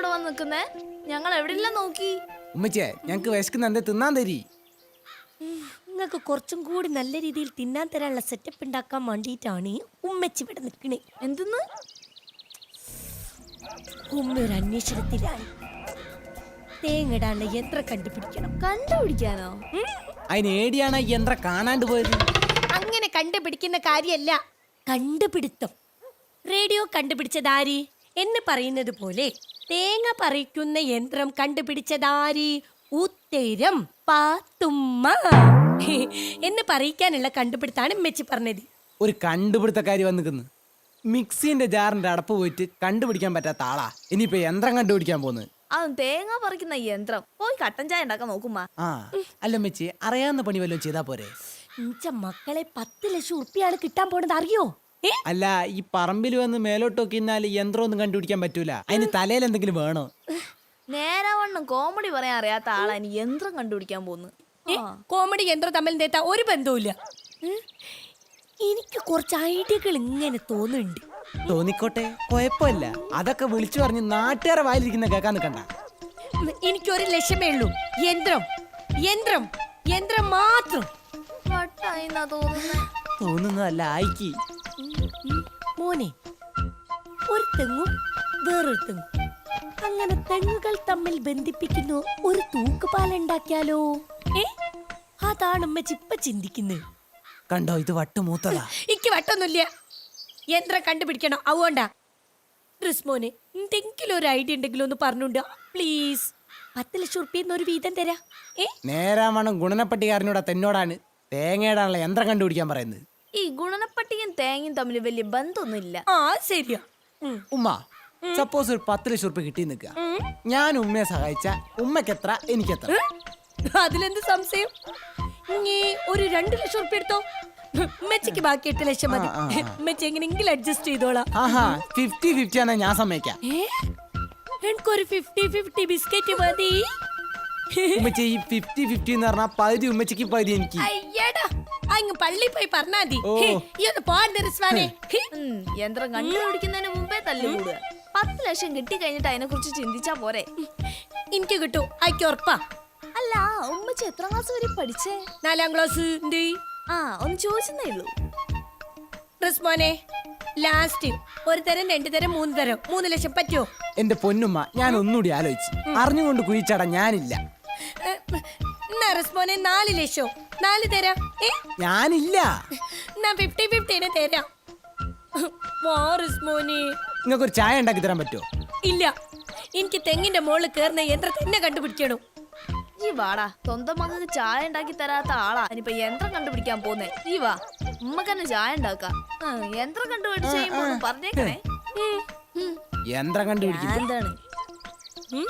ഇവിടെ വന്ന് നിൽക്കുന്നേ? ഞങ്ങൾ എവിടെയെല്ലാം നോക്കി? ഉമ്മച്ചേ ഞങ്ങക്ക് വിശക്കുന്ന എന്തേ തിന്നാൻ തരി. നിങ്ങൾക്ക് കുറച്ചും കൂടി നല്ല രീതിയിൽ തിന്നാൻ തരാനുള്ള സെറ്റപ്പ് ഉണ്ടാക്കാൻ വേണ്ടിയിട്ടാണ് ഉമ്മച്ചി ഇവിടെ നിൽക്കണേ. എന്തെന്ന്? ഉമ്മ ഒരു അന്വേഷണത്തിലാണ് തേങ്ങടാനുള്ള യന്ത്രം കണ്ടുപിടിക്കണം. കണ്ടുപിടിക്കാനോ? അതിന് ഏടിയാണ് യന്ത്രം കാണാണ്ട് പോയത്? അങ്ങനെ കണ്ടുപിടിക്കുന്ന കാര്യമല്ല. കണ്ടുപിടുത്തം. റേഡിയോ കണ്ടുപിടിച്ചതാരി എന്ന് പറയുന്നത് പോലെ തേങ്ങ പറിക്കുന്ന യന്ത്രം കണ്ടുപിടിച്ചതാരി? ഉത്തരം പാത്തുമ്മ. എന്ന് പറയിക്കാനുള്ള കണ്ടുപിടുത്താണ് മെച്ചി പറഞ്ഞത്. ഒരു കണ്ടുപിടുത്തക്കാരി വന്നിക്കുന്നു. മിക്സിന്റെ ജാറിന്റെ അടപ്പ് പോയിട്ട് കണ്ടുപിടിക്കാൻ പറ്റാത്ത ആളാ. ഇനിയിപ്പോ യന്ത്രം കണ്ടുപിടിക്കാൻ പോകുന്നത് അതും തേങ്ങ പറിക്കുന്ന യന്ത്രം. പോയി കട്ടൻ ചായ ഉണ്ടാക്കാൻ നോക്കുമ്മ. ആ അല്ല മെച്ചി അറിയാവുന്ന പണി വല്ലതും ചെയ്താ പോരെ? ഇഞ്ച മക്കളെ പത്ത് ലക്ഷം ഉറുപ്പിയാണ് കിട്ടാൻ പോണത് അറിയോ? അല്ല ഈ പറമ്പിൽ വന്ന് മേലോട്ട് നോക്കിന്നാൽ യന്ത്രം ഒന്നും കണ്ടുപിടിക്കാൻ പറ്റൂല. അതിന് തലയിൽ എന്തെങ്കിലും വേണോ? നേരവണ്ണം കോമഡി പറയാൻ അറിയാത്ത ആളാ ഇനി യന്ത്രം കണ്ടുപിടിക്കാൻ പോകുന്നു. കോമഡി യന്ത്രം തമ്മിൽ തേത്ത ഒരു ബന്ധവുമില്ല. ഉം. എനിക്ക് കുറച്ച് ഐഡിയകൾ ഇങ്ങനെ തോന്നുന്നുണ്ട്. തോന്നിക്കോട്ടെ കുഴപ്പമില്ല. അതൊക്കെ വിളിച്ചു പറഞ്ഞ് നാട്ടുകാരെ വായിലിരിക്കുന്ന കേൾക്കാൻ നിൽക്കണ്ട. ഉം, എനിക്കൊരു ലക്ഷ്യമേ ഉള്ളൂ. യന്ത്രം. യന്ത്രം. യന്ത്രം മാത്രം. തോന്നുന്നതല്ല ആയിക്കി. മോനെ. ഒരു തെങ്ങും വേറൊരു തെങ്ങും. അങ്ങനെ തെങ്ങുകൾ തമ്മിൽ ബന്ധിപ്പിക്കുന്നു ഒരു തൂക്കുപാലുണ്ടാക്കിയാലോ ഏ? അതാണ് ഉമ്മച്ചി ഇപ്പൊ ചിന്തിക്കുന്നത് കണ്ടോ ഇത് വട്ടുമൂത്തതാ. എനിക്ക് വട്ടൊന്നുമില്ല. യന്ത്രം കണ്ടുപിടിക്കണം. അതുകൊണ്ടാ. റിസ്മോനെ എന്തെങ്കിലും ഒരു ഐഡിയ ഉണ്ടെങ്കിലും ഒന്ന് പറഞ്ഞുണ്ട് പ്ലീസ്. പത്ത് ലക്ഷം ഉറുപ്പിന്ന് ഒരു വീതം തരാ. ഏ? നേരാവണ്ണം ഗുണനപ്പട്ടികാരനോടാ തെന്നോടാണ് തേങ്ങയിടാനുള്ള യന്ത്രം കണ്ടുപിടിക്കാൻ പറയുന്നത്. ഈ ഗുണനപ്പട്ടിയും തേങ്ങയും തമ്മിൽ വലിയ ബന്ധമൊന്നുമില്ല. ആ ശരിയാ. ഉമ്മ സപ്പോസ് ഒരു പത്ത് ലക്ഷം ഉറുപ്പ് കിട്ടി നിൽക്കുക. ഞാൻ ഉമ്മയെ സഹായിച്ച ഉമ്മക്ക് എത്ര എനിക്ക് എത്ര അതിലെന്ത് സംശയം? നീ ഒരു രണ്ട് ലക്ഷം റുപ്യ എടുത്തോ? മെച്ചയ്ക്ക് ബാക്കി എട്ട് ലക്ഷം മതി. മെച്ച എങ്ങനെയെങ്കിലും അഡ്ജസ്റ്റ് ചെയ്തോളാം. ആഹാ ഫിഫ്റ്റി ഫിഫ്റ്റി ആണെന്ന് ഞാൻ സമ്മതിക്കാം. എനിക്കൊരു ഫിഫ്റ്റി ഫിഫ്റ്റി ബിസ്ക്കറ്റ് മതി. ഉമ്മച്ചി ഈ ഫിഫ്റ്റി ഫിഫ്റ്റി എന്ന് പറഞ്ഞാൽ പകുതി ഉമ്മച്ചിക്ക് പകുതി എനിക്ക്. അയ്യടാ. അങ്ങ് പള്ളി പോയി പറഞ്ഞാ മതി. ഈ ഒന്ന് പോകാൻ യന്ത്രം കണ്ടുപിടിക്കുന്നതിന് മുമ്പേ തല്ലുകൂടുക പത്ത് ലക്ഷം കിട്ടി കഴിഞ്ഞിട്ട് അതിനെ കുറിച്ച് ചിന്തിച്ചാ പോരെ. എനിക്ക് കിട്ടും. അയക്ക് ഉറപ്പാ. അല്ല ഉമ്മച്ചി എത്ര ക്ലാസ് വരെ പഠിച്ചേ? നാലാം ക്ലാസ് ആ ഒന്ന് ചോദിച്ചതേ ഉള്ളൂ. റിസ്മോനെ ലാസ്റ്റ് ഒരു തരം രണ്ടു തരം മൂന്ന് തരം. മൂന്ന് ലക്ഷം പറ്റുമോ എന്റെ പൊന്നുമ്മ ഞാൻ ഒന്നുകൂടി ആലോചിച്ചു. അറിഞ്ഞുകൊണ്ട് കുഴിച്ചട ഞാനില്ല. എന്നാ റിസ്മോനെ നാല് ലക്ഷം? നാല് തരാം. ഏ? ഞാനില്ല. എന്നാ ഫിഫ്റ്റി ഫിഫ്റ്റീനെ തരാം. വാ റസ്മോനെ നിങ്ങൾക്ക് ഒരു ചായ ഉണ്ടാക്കി തരാൻ പറ്റുമോ? ഇല്ല. എനിക്ക് തെങ്ങിന്റെ മോൾ കയറുന്ന യന്ത്രം തന്നെ കണ്ടുപിടിക്കണം. ഈ വാടാ സ്വന്തം മകൾക്ക് ചായ ഉണ്ടാക്കി തരാത്ത ആളാ. ഇനിയിപ്പൊ യന്ത്രം കണ്ടുപിടിക്കാൻ പോന്നേ. ഈ വാ ഉമ്മക്കന്നെ ചായ ഉണ്ടാക്കാം. ആ, യന്ത്രം കണ്ടുപിടിച്ച് കഴിയുമ്പോ ഒന്ന് പറഞ്ഞേക്കണേ. യന്ത്രം കണ്ടുപിടിക്കാൻ എന്താണ്? ഉം.